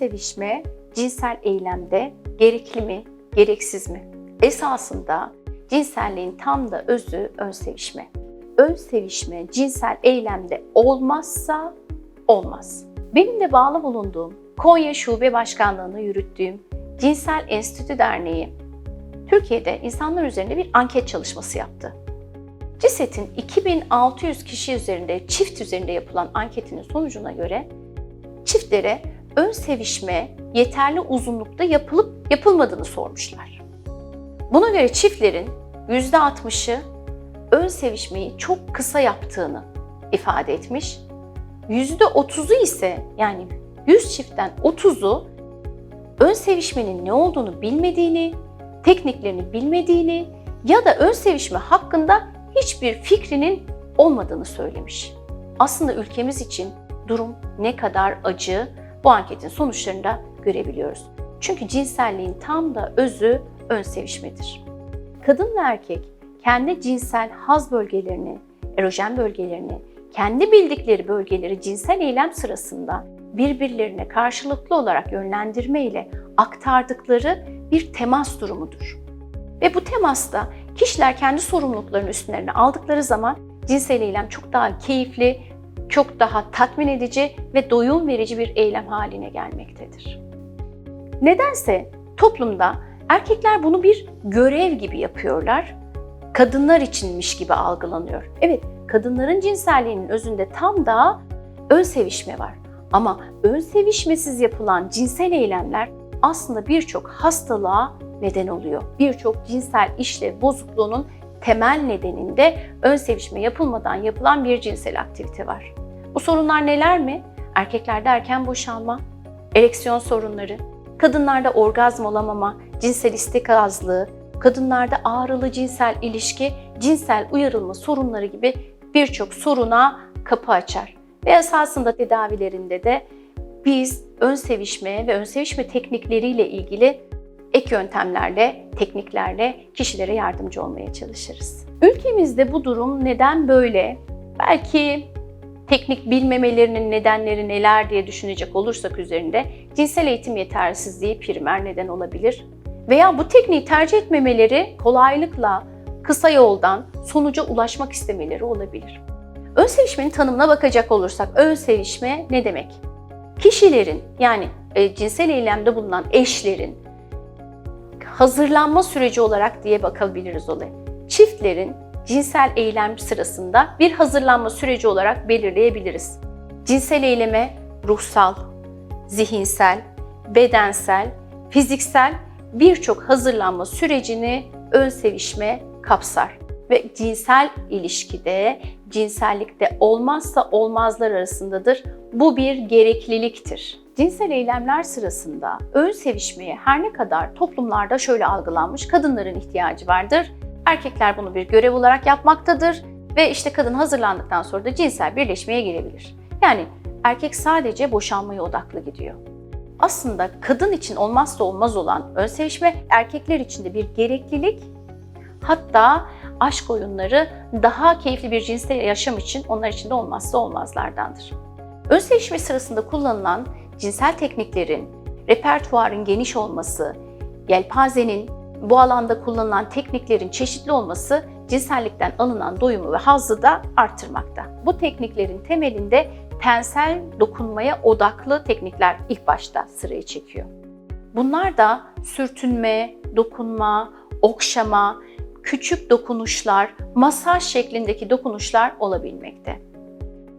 sevişme cinsel eylemde gerekli mi, gereksiz mi? Esasında cinselliğin tam da özü ön sevişme. Ön sevişme cinsel eylemde olmazsa olmaz. Benim de bağlı bulunduğum Konya Şube Başkanlığı'nı yürüttüğüm Cinsel Enstitü Derneği Türkiye'de insanlar üzerinde bir anket çalışması yaptı. CİSET'in 2600 kişi üzerinde, çift üzerinde yapılan anketinin sonucuna göre çiftlere ön sevişme yeterli uzunlukta yapılıp yapılmadığını sormuşlar. Buna göre çiftlerin %60'ı ön sevişmeyi çok kısa yaptığını ifade etmiş. %30'u ise yani 100 çiftten 30'u ön sevişmenin ne olduğunu bilmediğini, tekniklerini bilmediğini ya da ön sevişme hakkında hiçbir fikrinin olmadığını söylemiş. Aslında ülkemiz için durum ne kadar acı bu anketin sonuçlarında görebiliyoruz. Çünkü cinselliğin tam da özü ön sevişmedir. Kadın ve erkek kendi cinsel haz bölgelerini, erojen bölgelerini, kendi bildikleri bölgeleri cinsel eylem sırasında birbirlerine karşılıklı olarak yönlendirme ile aktardıkları bir temas durumudur. Ve bu temasta kişiler kendi sorumluluklarını üstlerine aldıkları zaman cinsel eylem çok daha keyifli, çok daha tatmin edici ve doyum verici bir eylem haline gelmektedir. Nedense toplumda erkekler bunu bir görev gibi yapıyorlar. Kadınlar içinmiş gibi algılanıyor. Evet, kadınların cinselliğinin özünde tam da ön sevişme var. Ama ön sevişmesiz yapılan cinsel eylemler aslında birçok hastalığa neden oluyor. Birçok cinsel işlev bozukluğunun temel nedeninde ön sevişme yapılmadan yapılan bir cinsel aktivite var. Bu sorunlar neler mi? Erkeklerde erken boşalma, ereksiyon sorunları, kadınlarda orgazm olamama, cinsel istek azlığı, kadınlarda ağrılı cinsel ilişki, cinsel uyarılma sorunları gibi birçok soruna kapı açar. Ve esasında tedavilerinde de biz ön sevişme ve ön sevişme teknikleriyle ilgili ek yöntemlerle, tekniklerle kişilere yardımcı olmaya çalışırız. Ülkemizde bu durum neden böyle? Belki teknik bilmemelerinin nedenleri neler diye düşünecek olursak üzerinde cinsel eğitim yetersizliği primer neden olabilir. Veya bu tekniği tercih etmemeleri kolaylıkla kısa yoldan sonuca ulaşmak istemeleri olabilir. Ön sevişmenin tanımına bakacak olursak ön sevişme ne demek? Kişilerin yani e, cinsel eylemde bulunan eşlerin hazırlanma süreci olarak diye bakabiliriz olaya. Çiftlerin cinsel eylem sırasında bir hazırlanma süreci olarak belirleyebiliriz. Cinsel eyleme ruhsal, zihinsel, bedensel, fiziksel birçok hazırlanma sürecini ön sevişme kapsar ve cinsel ilişkide, cinsellikte olmazsa olmazlar arasındadır. Bu bir gerekliliktir. Cinsel eylemler sırasında ön sevişmeye her ne kadar toplumlarda şöyle algılanmış kadınların ihtiyacı vardır. Erkekler bunu bir görev olarak yapmaktadır ve işte kadın hazırlandıktan sonra da cinsel birleşmeye girebilir. Yani erkek sadece boşanmaya odaklı gidiyor. Aslında kadın için olmazsa olmaz olan ön sevişme erkekler için de bir gereklilik hatta aşk oyunları daha keyifli bir cinsel yaşam için onlar için de olmazsa olmazlardandır. Ön sevişme sırasında kullanılan cinsel tekniklerin, repertuarın geniş olması, yelpazenin bu alanda kullanılan tekniklerin çeşitli olması cinsellikten alınan doyumu ve hazzı da arttırmakta. Bu tekniklerin temelinde tensel dokunmaya odaklı teknikler ilk başta sırayı çekiyor. Bunlar da sürtünme, dokunma, okşama, küçük dokunuşlar, masaj şeklindeki dokunuşlar olabilmekte.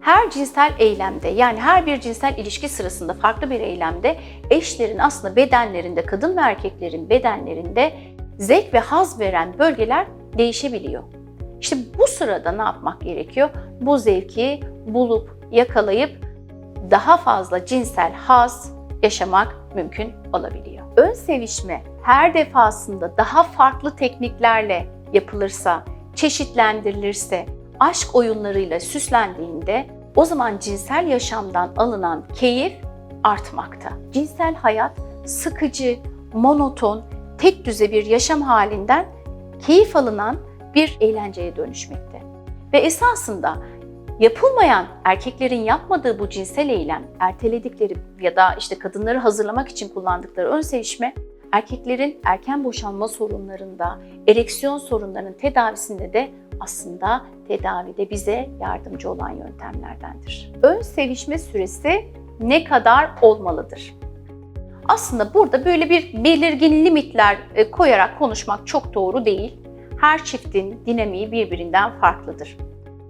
Her cinsel eylemde yani her bir cinsel ilişki sırasında farklı bir eylemde eşlerin aslında bedenlerinde, kadın ve erkeklerin bedenlerinde zevk ve haz veren bölgeler değişebiliyor. İşte bu sırada ne yapmak gerekiyor? Bu zevki bulup, yakalayıp daha fazla cinsel haz yaşamak mümkün olabiliyor. Ön sevişme her defasında daha farklı tekniklerle yapılırsa, çeşitlendirilirse, aşk oyunlarıyla süslendiğinde o zaman cinsel yaşamdan alınan keyif artmakta. Cinsel hayat sıkıcı, monoton, tek düze bir yaşam halinden keyif alınan bir eğlenceye dönüşmekte. Ve esasında Yapılmayan, erkeklerin yapmadığı bu cinsel eylem, erteledikleri ya da işte kadınları hazırlamak için kullandıkları ön sevişme, erkeklerin erken boşalma sorunlarında, ereksiyon sorunlarının tedavisinde de aslında tedavide bize yardımcı olan yöntemlerdendir. Ön sevişme süresi ne kadar olmalıdır? Aslında burada böyle bir belirgin limitler e, koyarak konuşmak çok doğru değil. Her çiftin dinamiği birbirinden farklıdır.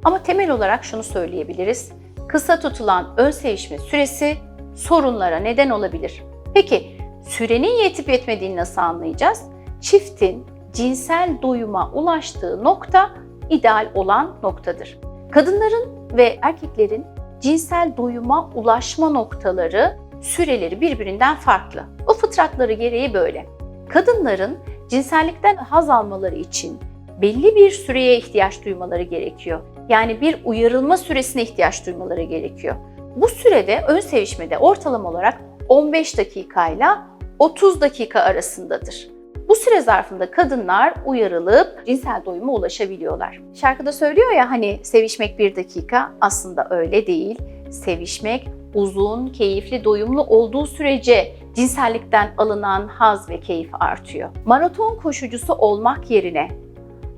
Ama temel olarak şunu söyleyebiliriz. Kısa tutulan ön sevişme süresi sorunlara neden olabilir. Peki sürenin yetip yetmediğini nasıl anlayacağız? Çiftin cinsel doyuma ulaştığı nokta ideal olan noktadır. Kadınların ve erkeklerin cinsel doyuma ulaşma noktaları, süreleri birbirinden farklı. O fıtratları gereği böyle. Kadınların cinsellikten haz almaları için belli bir süreye ihtiyaç duymaları gerekiyor. Yani bir uyarılma süresine ihtiyaç duymaları gerekiyor. Bu sürede ön sevişmede ortalama olarak 15 dakikayla 30 dakika arasındadır. Bu süre zarfında kadınlar uyarılıp cinsel doyuma ulaşabiliyorlar. Şarkıda söylüyor ya hani sevişmek bir dakika aslında öyle değil. Sevişmek uzun, keyifli, doyumlu olduğu sürece cinsellikten alınan haz ve keyif artıyor. Maraton koşucusu olmak yerine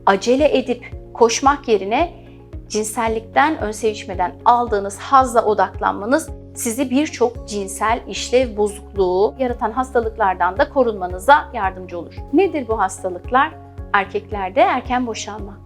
acele edip koşmak yerine cinsellikten, ön sevişmeden aldığınız hazla odaklanmanız sizi birçok cinsel işlev bozukluğu yaratan hastalıklardan da korunmanıza yardımcı olur. Nedir bu hastalıklar? Erkeklerde erken boşalma.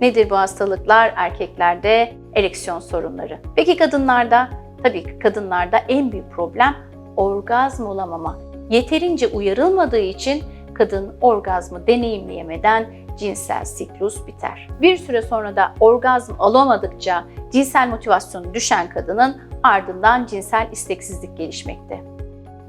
Nedir bu hastalıklar? Erkeklerde ereksiyon sorunları. Peki kadınlarda? Tabii ki kadınlarda en büyük problem orgazm olamama. Yeterince uyarılmadığı için kadın orgazmı deneyimleyemeden cinsel siklus biter. Bir süre sonra da orgazm alamadıkça cinsel motivasyonu düşen kadının ardından cinsel isteksizlik gelişmekte.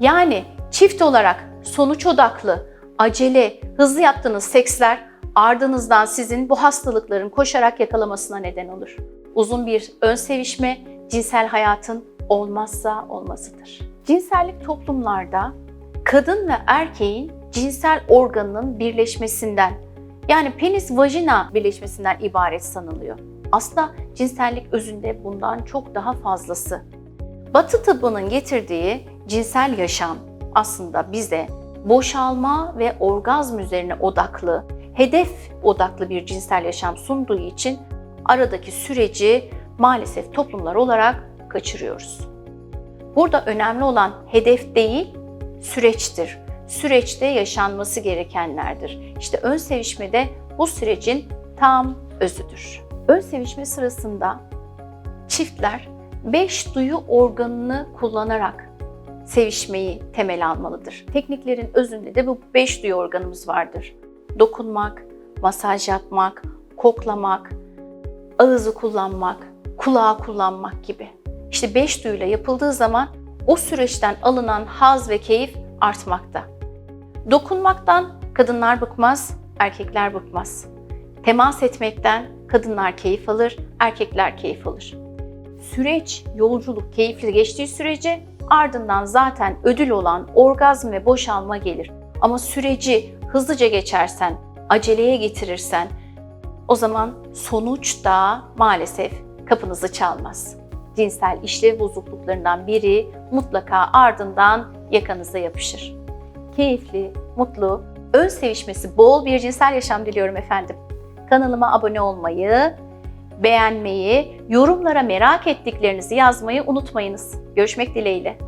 Yani çift olarak sonuç odaklı, acele, hızlı yaptığınız seksler ardınızdan sizin bu hastalıkların koşarak yakalamasına neden olur. Uzun bir ön sevişme cinsel hayatın olmazsa olmazıdır. Cinsellik toplumlarda kadın ve erkeğin cinsel organının birleşmesinden yani penis vajina birleşmesinden ibaret sanılıyor. Aslında cinsellik özünde bundan çok daha fazlası. Batı tıbbının getirdiği cinsel yaşam aslında bize boşalma ve orgazm üzerine odaklı, hedef odaklı bir cinsel yaşam sunduğu için aradaki süreci maalesef toplumlar olarak kaçırıyoruz. Burada önemli olan hedef değil, süreçtir. Süreçte yaşanması gerekenlerdir. İşte ön sevişmede bu sürecin tam özüdür. Ön sevişme sırasında çiftler beş duyu organını kullanarak sevişmeyi temel almalıdır. Tekniklerin özünde de bu beş duyu organımız vardır. Dokunmak, masaj yapmak, koklamak, ağızı kullanmak, kulağı kullanmak gibi. İşte beş duyuyla yapıldığı zaman o süreçten alınan haz ve keyif artmakta. Dokunmaktan kadınlar bıkmaz, erkekler bıkmaz. Temas etmekten kadınlar keyif alır, erkekler keyif alır. Süreç, yolculuk keyifli geçtiği sürece ardından zaten ödül olan orgazm ve boşalma gelir. Ama süreci hızlıca geçersen, aceleye getirirsen o zaman sonuç da maalesef kapınızı çalmaz. Cinsel işlev bozukluklarından biri mutlaka ardından yakanıza yapışır. Keyifli, mutlu, ön sevişmesi bol bir cinsel yaşam diliyorum efendim. Kanalıma abone olmayı, beğenmeyi, yorumlara merak ettiklerinizi yazmayı unutmayınız. Görüşmek dileğiyle.